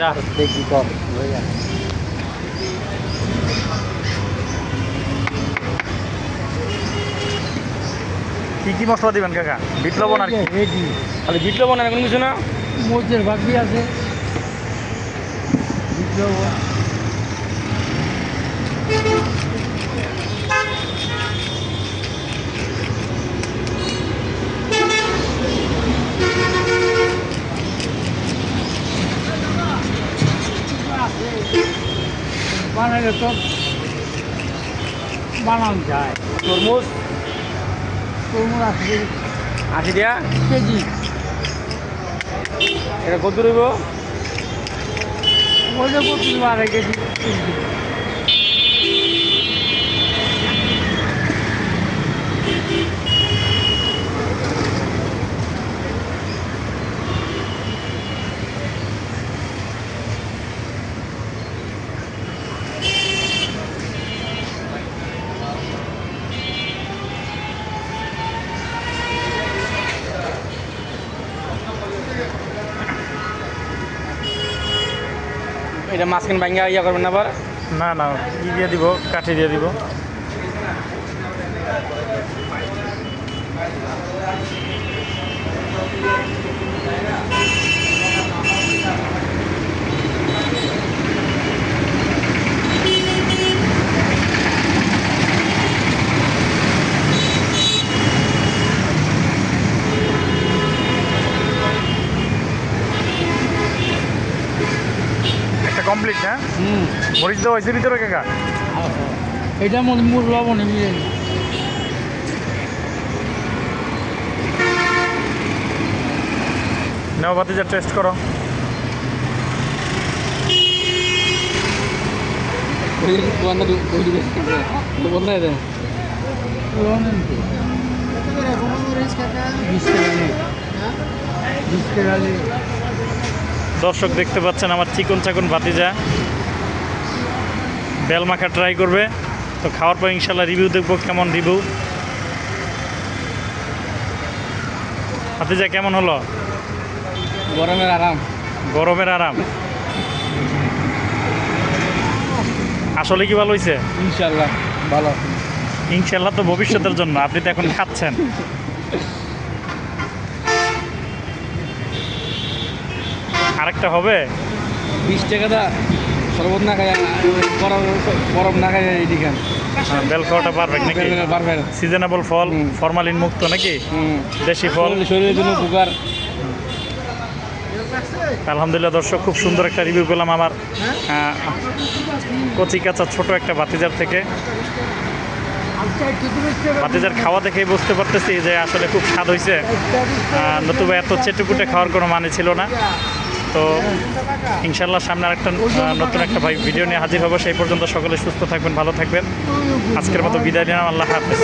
যা। দেখি কর কি কি মশলা দিবেন কাকা? বিট লবণ আর কি? রেডি খালি বিট লবণ আর কোনো কিছু না? মরিচের ভাগি আছে। বিপ্লব বানালে তো বানানো যায়। তরমুজ? তরমুজ আছে আশি দিয়া কেজি। এটা কত রইব? ওদের প্রতি বারো কেজি। এটা মাঝখান ভাঙ্গা ইয়া করবেন না না না ই দিয়ে দিব কাঠি দিয়ে দিব। কমপ্লিট হ্যাঁ? হুম। মরিচ দেওয়া হয়েছে ভিতরে কাকা? এটা মুর লবণে মিলে নেও ভাতিজা টেস্ট করো। বিশ টাকা দর্শক দেখতে পাচ্ছেন আমার চিকন চাকন ভাতিজা। বেল মাখা ট্রাই করবে। তো খাওয়ার পর ইনশাল্লাহ রিভিউ দেখব কেমন রিভিউ ভাতিজা কেমন হলো? গরমের আরাম। গরমের আরাম। আসলে কি ভালো হয়েছে ইনশাল্লাহ ভালো। ইনশাল্লাহ তো ভবিষ্যতের জন্য। আপনি তো এখন খাচ্ছেন। আরেকটা হবে? বিশ টাকা দা শরবত না খাই গরম গরম না খাই এটি বেল খাওয়াটা পারফেক্ট নাকি? পারবেন সিজনেবল ফল ফরমালিন মুক্ত নাকি? দেশি ফল। শরীরের জন্য উপকার। আলহামদুলিল্লাহ দর্শক খুব সুন্দর একটা রিভিউ পেলাম আমার কচি কাঁচা ছোট একটা বাতিজার থেকে। বাতিজার খাওয়া দেখেই বুঝতে পারতেছি যে আসলে খুব স্বাদ হয়েছে নতুবা এত চেটুকুটে খাওয়ার কোনো মানে ছিল না। তো ইনশাল্লাহ সামনে আরেকটা নতুন একটা ভাই ভিডিও নিয়ে হাজির হব। সেই পর্যন্ত সকলে সুস্থ থাকবেন, ভালো থাকবেন। আজকের মতো বিদায় নিলাম, আল্লাহ হাফেজ।